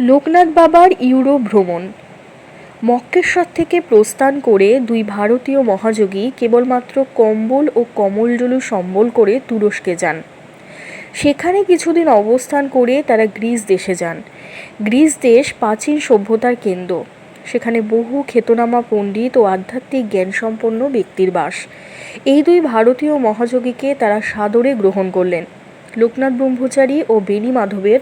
লোকনাথ বাবার ইউরো ভ্রমণ। মক্কেশ্বর থেকে প্রস্থান করে দুই ভারতীয় মহাযোগী কেবলমাত্র কম্বল ও কমলজলু সম্বল করে তুরস্কে যান। সেখানে কিছুদিন অবস্থান করে তারা গ্রিস দেশে যান। গ্রিস দেশ প্রাচীন সভ্যতার কেন্দ্র। সেখানে বহু খ্যাতনামা পণ্ডিত ও আধ্যাত্মিক জ্ঞানসম্পন্ন ব্যক্তির বাস। এই দুই ভারতীয় মহাযোগীকে তারা সাদরে গ্রহণ করলেন। লোকনাথ ব্রহ্মচারী ও বেণী মাধবের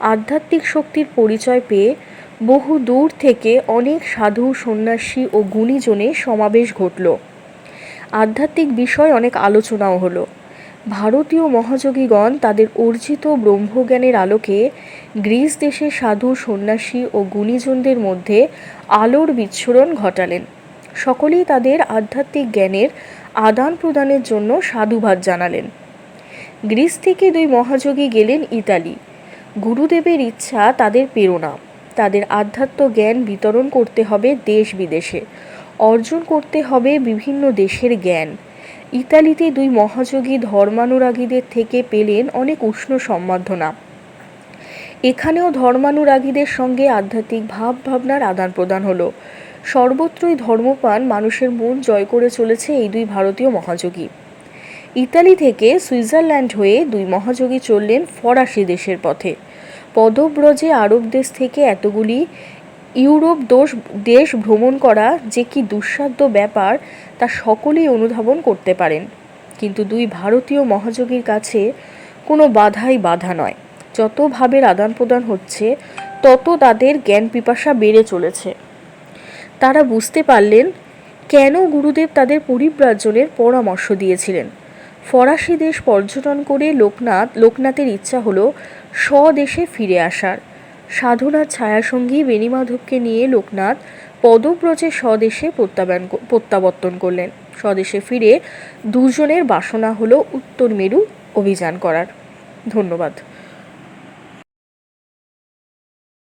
আধ্যাত্মিক শক্তির পরিচয় পেয়ে বহু দূর থেকে অনেক সাধু, সন্ন্যাসী ও গুণীজনের সমাবেশ ঘটল। আধ্যাত্মিক বিষয় অনেক আলোচনাও হলো। ভারতীয় মহাযোগীগণ তাদের অর্জিত ব্রহ্মজ্ঞানের আলোকে গ্রিস দেশের সাধু, সন্ন্যাসী ও গুণীজনদের মধ্যে আলোর বিচ্ছুরণ ঘটালেন। সকলেই তাদের আধ্যাত্মিক জ্ঞানের আদান প্রদানের জন্য সাধুবাদ জানালেন। গ্রিস থেকে দুই মহাযোগী গেলেন ইতালি। গুরুদেবের ইচ্ছা তাদের প্রেরণা। তাদের আধ্যাত্ম জ্ঞান বিতরণ করতে হবে দেশ বিদেশে। অর্জন করতে হবে বিভিন্ন দেশের জ্ঞান। ইতালিতে দুই মহাযোগী ধর্মানুরাগীদের থেকে পেলেন অনেক উষ্ণ সম্বর্ধনা। এখানেও ধর্মানুরাগীদের সঙ্গে আধ্যাত্মিক ভাব ভাবনার আদান প্রদান হলো। সর্বত্রই ধর্মপান মানুষের মন জয় করে চলেছে এই দুই ভারতীয় মহাযোগী। ইতালি থেকে সুইজারল্যান্ড হয়ে দুই মহাযোগী চললেন ফরাসি দেশের পথে। পদব্রজে আরব দেশ থেকে এতগুলি ইউরোপ দোষ, দেশ ভ্রমণ করা যে কি দুঃসাধ্য ব্যাপার, তা সকলেই অনুধাবন করতে পারেন। কিন্তু দুই ভারতীয় মহাযোগীর কাছে কোনো বাধাই বাধা নয়। যত ভাবের আদান প্রদান হচ্ছে, তত তাদের জ্ঞান পিপাসা বেড়ে চলেছে। তারা বুঝতে পারলেন কেন গুরুদেব তাদের পরিব্রাজনের পরামর্শ দিয়েছিলেন। ফরাসি দেশ পর্যটন করে লোকনাথ, লোকনাথের ইচ্ছা হলো স্বদেশে ফিরে আসার। সাধনার ছায়াসঙ্গী বেণীমাধবকে নিয়ে লোকনাথ পদব্রজে স্বদেশে প্রত্যাবান প্রত্যাবর্তন করলেন। স্বদেশে ফিরে দুজনের বাসনা হলো উত্তর মেরু অভিযান করার। ধন্যবাদ।